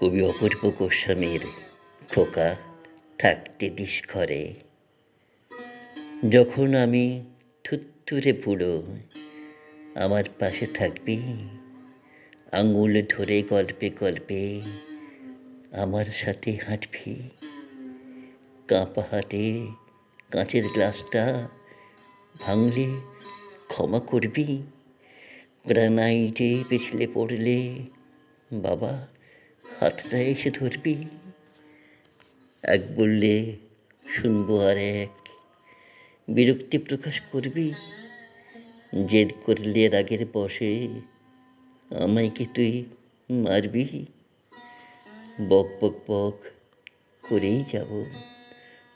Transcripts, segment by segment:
কবি অপূর্ব গোস্বামীর খোকা থাকতে দিস ঘরে যখন আমি থুত্তুরে বুড়ো, আমার পাশে থাকবি, আঙুল ধরে গল্পে গল্পে আমার সাথে হাঁটবি। কাঁপা হাতে কাঁচের গ্লাসটা ভাঙলে ক্ষমা করবি। গ্রানাইটে পিছলে পড়লে বাবা হাতটা এসে ধরবি। এক বললে শুনব আর এক বিরক্তি প্রকাশ করবি। জেদ করলে রাগের বসে আমায় কি তুই মারবি? বক বক বক করেই যাব,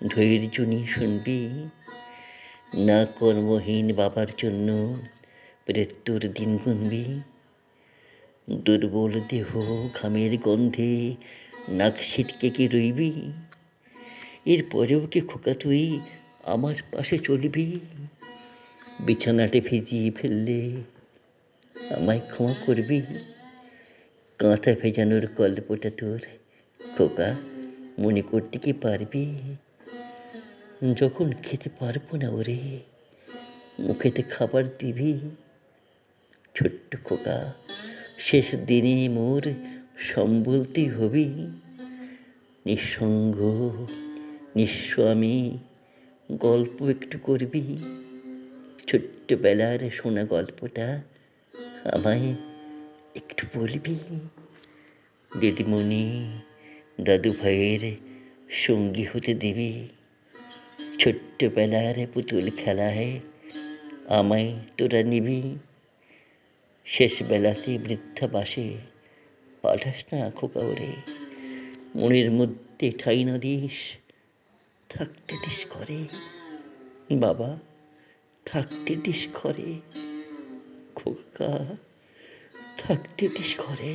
ধৈর্য নিয়ে শুনবি। না কর্মহীন বাবার জন্য মৃত্যুর দিন গুনবি। দুর্বল দেহ ঘামের গন্ধে নাক ছিটকে কি রইবি? এরপরেও কি খোকা তুই আমার পাশে চলবি? বিছানাটি ভিজিয়ে ফেললে আমায় ক্ষমা করবি? কাঁথা ভেজানোর গল্পটা তোর, খোকা, মনে করতে কি পারবি? যখন খেতে পারব না ওরে, মুখেতে খাবার দিবি? ছোট্ট খোকা শেষ দিনে মোর সম্বলতি হবি। নিঃসঙ্গ, নিঃস্বামী, গল্প একটু করবি। ছোট্টবেলার শোনা গল্পটা আমায় একটু বলবি। দিদিমণি দাদু ভাইয়ের সঙ্গী হতে দিবি। ছোট্টবেলার পুতুল খেলায় আমায় তোরা নিবি। শেষ বেলাতে বৃদ্ধাবাসে পাঠাস না খোকা ওরে মনের মধ্যে ঠাই না দিস, থাকতে দিস করে বাবা, থাকতে দিস করে খোকা, থাকতে দিস ঘরে।